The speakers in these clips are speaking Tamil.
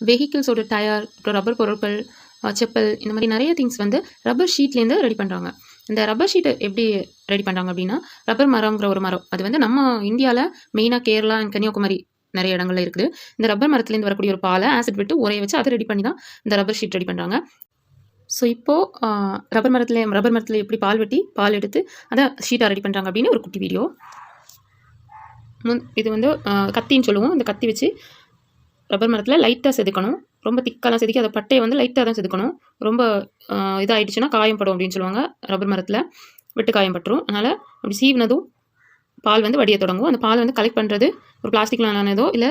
வெஹிக்கிள்ஸோட டயர் அப்புறம் ரப்பர் பொருட்கள் செப்பல் இந்த மாதிரி நிறைய திங்ஸ் வந்து ரப்பர் ஷீட்லேருந்து ரெடி பண்ணுறாங்க இந்த ரப்பர் ஷீட்டை எப்படி ரெடி பண்ணுறாங்க அப்படின்னா ரப்பர் மரங்கிற ஒரு மரம். அது வந்து நம்ம இந்தியாவில் மெயினாக கேரளா அண்ட் கன்னியாகுமரி நிறைய இடங்கள்ல இருக்குது. இந்த ரப்பர் மரத்துலேருந்து வரக்கூடிய ஒரு பாலை ஆசிட் விட்டு உரைய வச்சு அதை ரெடி பண்ணி தான் இந்த ரப்பர் ஷீட் ரெடி பண்ணுறாங்க ஸோ இப்போது ரப்பர் மரத்தில் ரப்பர் மரத்தில் எப்படி பால் வெட்டி பால் எடுத்து அதை ஷீட்டாக ரெடி பண்ணுறாங்க அப்படின்னு ஒரு குட்டி வீடியோ முன் இது வந்து கத்தின்னு சொல்லுவோம். இந்த கத்தி வச்சு ரப்பர் மரத்தில் லைட்டாக செதுக்கணும். ரொம்ப திக்காலாம் செதுக்கி அதை பட்டையை வந்து லைட்டாக தான் செதுக்கணும். ரொம்ப இதாகிடுச்சுன்னா காயம்படும் காயம் படும் அப்படின்னு சொல்லுவாங்க ரப்பர் மரத்தில். வெட்டு காயம் பட்டுரும். அதனால் அப்படி சீவினதும் பால் வந்து வடிய தொடங்கும். அந்த பால் வந்து கலெக்ட் பண்ணுறது ஒரு பிளாஸ்டிக்கில் ஆனதோ இல்லை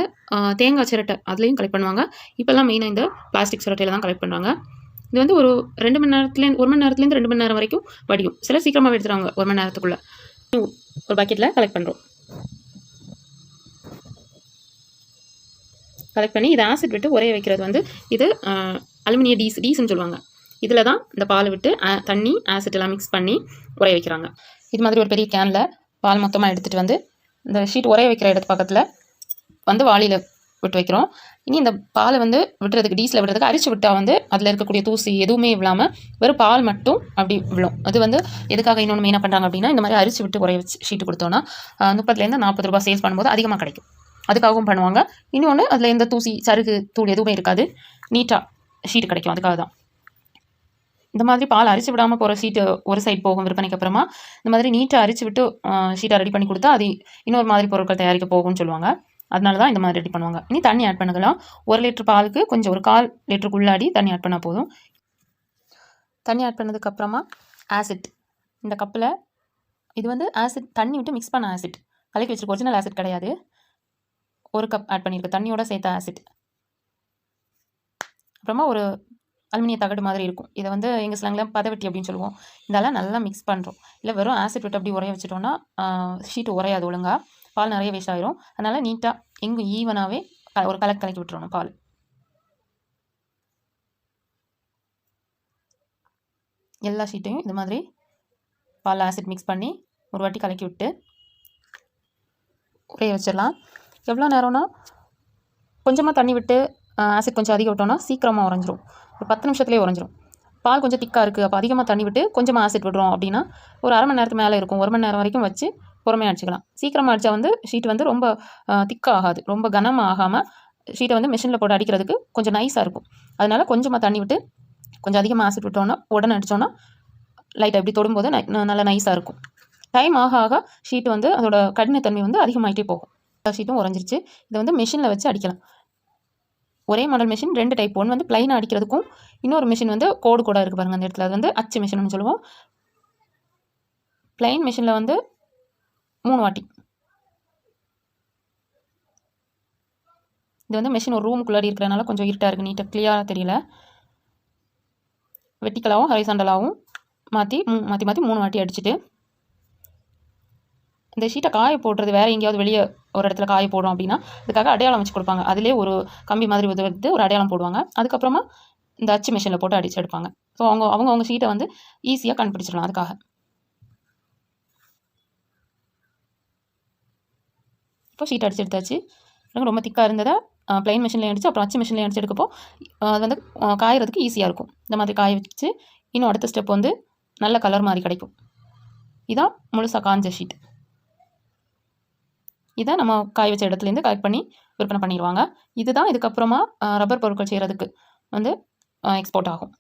தேங்காய் சிரட்டை அதுலேயும் கலெக்ட் பண்ணுவாங்க. இப்போல்லாம் மெயினாக இந்த பிளாஸ்டிக் சிரட்டையில் தான் கலெக்ட் பண்ணுறாங்க இது வந்து ஒரு ரெண்டு மணி நேரத்துலேருந்து ஒரு மணி நேரத்துலேருந்து ரெண்டு மணி நேரம் வரைக்கும் வடியும். சில சீக்கிரமாக எடுத்துருவாங்க ஒரு மணி நேரத்துக்குள்ளே. ஒரு பக்கெட்டில் கலெக்ட் பண்ணுறோம் கலெக்ட் பண்ணி இதை ஆசிட் விட்டு உரைய வைக்கிறது வந்து இது அலுமினிய டீஸ் டீஸ்ன்னு சொல்லுவாங்க. இதில் தான் இந்த பால் விட்டு தண்ணி ஆசிட் எல்லாம் மிக்ஸ் பண்ணி உரைய வைக்கிறாங்க. இது மாதிரி ஒரு பெரிய கேனில் பால் மொத்தமாக எடுத்துகிட்டு வந்து இந்த ஷீட் உரைய வைக்கிற இடத்து பக்கத்தில் வந்து வாளியில் விட்டு வைக்கிறோம். இனி இந்த பாலை வந்து விடுறதுக்கு டீஸில் விடுறதுக்கு அரிச்சு விட்டால் வந்து அதில் இருக்கக்கூடிய தூசி எதுவுமே விழாமல் வெறும் பால் மட்டும் அப்படி விழும். அது வந்து எதுக்காக இன்னொன்று மெயினாக பண்ணுறாங்க அப்படின்னா இந்த மாதிரி அரிச்சு விட்டு குறைய வச்சு ஷீட்டு கொடுத்தோன்னா முப்பத்துலேருந்து நாற்பது ரூபாய் சேல்ஸ் பண்ணும்போது அதிகமாக கிடைக்கும். அதுக்காகவும் பண்ணுவாங்க. இன்னொன்று அதில் எந்த தூசி சருகு தூள் எதுவுமே இருக்காது. நீட்டாக ஷீட்டு கிடைக்கும். அதுக்காக தான். இந்த மாதிரி பால் அரிச்சு விடாமல் போகிற ஷீட்டு ஒரு சைட் போகும் விற்பனைக்கு அப்புறமா. இந்த மாதிரி நீட்டாக அரிச்சு விட்டு ஷீட்டை ரெடி பண்ணி கொடுத்தா அது இன்னொரு மாதிரி பொருட்கள் தயாரிக்க போகும்னு சொல்லுவாங்க. அதனால தான் இந்த மாதிரி ரெடி பண்ணுவாங்க. இனி தண்ணி ஆட் பண்ணிக்கலாம் ஒரு லிட்டர் பாலுக்கு கொஞ்சம் ஒரு கால் லிட்டருக்கு உள்ளாடி தண்ணி ஆட் பண்ணால் போதும். தண்ணி ஆட் பண்ணதுக்கப்புறமா ஆசிட் இந்த கப்பில் இது வந்து ஆசிட் தண்ணி விட்டு மிக்ஸ் பண்ண ஆசிட் கலக்கி வச்சுருக்க ஒரிஜினல் ஆசிட் கிடையாது. ஒரு கப் ஆட் பண்ணியிருக்கு. தண்ணியோட சேர்த்த ஆசிட் அப்புறமா ஒரு அலுமினிய தகடு மாதிரி இருக்கும். இதை வந்து எங்கள் ஸ்லாங்கில் பதவெட்டி அப்படின்னு சொல்லுவோம். இதெல்லாம் நல்லா மிக்ஸ் பண்ணுறோம் இல்லை வெறும் ஆசிட் விட்டு அப்படி உரைய வச்சிட்டோம்னா ஷீட் உரையாது ஒழுங்காக பால் நிறைய வேஸ்ட் ஆயிரும். அதனால் நீட்டாக எங்கும் ஈவனாகவே ஒரு கலக்கு கலக்கி விட்டுறணும் பால். எல்லா ஷீட்டையும் இது மாதிரி பால் ஆசிட் மிக்ஸ் பண்ணி ஒரு வாட்டி கலக்கி விட்டு உரைய வச்சிடலாம். எவ்வளோ நேரம்னா கொஞ்சமாக தண்ணி விட்டு ஆசிட் கொஞ்சம் அதிகம் விட்டோம்னா சீக்கிரமாக உறைஞ்சிரும். ஒரு பத்து நிமிஷத்துலேயே உறைஞ்சிரும். பால் கொஞ்சம் திக்காக இருக்குது அப்போ அதிகமாக தண்ணி விட்டு கொஞ்சமாக ஆசிட் விடுறோம் அப்படின்னா ஒரு அரை மணி நேரத்துக்கு மேலே இருக்கும். ஒரு மணி நேரம் வரைக்கும் வச்சு பொறுமையாக அடிச்சுக்கலாம். சீக்கிரமாக அடித்தா வந்து ஷீட் வந்து ரொம்ப திக்காக ஆகாது. ரொம்ப கனமாக ஆகாமல் ஷீட்டை வந்து மிஷினில் போட்டு அடிக்கிறதுக்கு கொஞ்சம் நைஸாக இருக்கும். அதனால கொஞ்சமாக தண்ணி விட்டு கொஞ்சம் அதிகமாக ஆசிட் விட்டோன்னா உடனே அடித்தோன்னா லைட்டாக இப்படி தொடும்போது நை- நல்லா நைஸாக இருக்கும். டைம் ஆக ஆக ஷீட் வந்து அதோட கடினத்தன்மை வந்து அதிகமாகிட்டே போகும். ஷீட்டும் உறைஞ்சிருச்சு. இதை வந்து மிஷினில் வச்சு அடிக்கலாம். ஒரே மாடல் மிஷின் ரெண்டு டைப் ஒன்று வந்து பிளைனாக அடிக்கிறதுக்கும் இன்னொரு மிஷின் வந்து கோடு கூட இருக்குது பாருங்கள் அந்த இடத்துல. அது வந்து அச்சு மிஷின்னு சொல்லுவோம். பிளைன் மிஷினில் வந்து மூணு வாட்டி. இது வந்து மிஷின் ஒரு ரூமுக்குள்ளாடி இருக்கிறனால கொஞ்சம் இருட்டாக இருக்குது நீட்டாக கிளியராக தெரியல. வெட்டிக்கலாகவும் ஹரிசாண்டலாகவும் மாற்றி மாற்றி மாற்றி மூணு வாட்டி அடிச்சுட்டு இந்த ஷீட்டை காய போடுறது வேறு எங்கேயாவது வெளியே ஒரு இடத்துல காய போடுறோம் அப்படின்னா அதுக்காக அடையாளம் வச்சு கொடுப்பாங்க. அதிலே ஒரு கம்பி மாதிரி உதவுறது ஒரு அடையாளம் போடுவாங்க. அதுக்கப்புறமா இந்த அச்சு மிஷினில் போட்டு அடிச்சு எடுப்பாங்க. ஸோ அவங்க அவங்க அவங்க ஷீட்டை வந்து ஈஸியாக கண்டுபிடிச்சிடலாம் அதுக்காக. இப்போ ஷீட் அடிச்சு எடுத்தாச்சு. எனக்கு ரொம்ப திக்காக இருந்ததை? ப்ளைன் மிஷினில் அடிச்சு அப்புறம் அச்சு மிஷினில் அடிச்சு எடுக்கப்போ அது வந்து காயறதுக்கு ஈஸியாக இருக்கும். இந்த மாதிரி காய வச்சு இன்னும் அடுத்த ஸ்டெப் வந்து நல்ல கலர் மாதிரி கிடைக்கும். இதான் முழுசாக காஞ்ச ஷீட் இதை நம்ம காய வச்ச இடத்துலேருந்து கலெக்ட் பண்ணி விற்பனை பண்ணிடுவாங்க. இதுதான் இதுக்கப்புறமா ரப்பர் பொருட்கள் செய்கிறதுக்கு வந்து எக்ஸ்போர்ட் ஆகும்.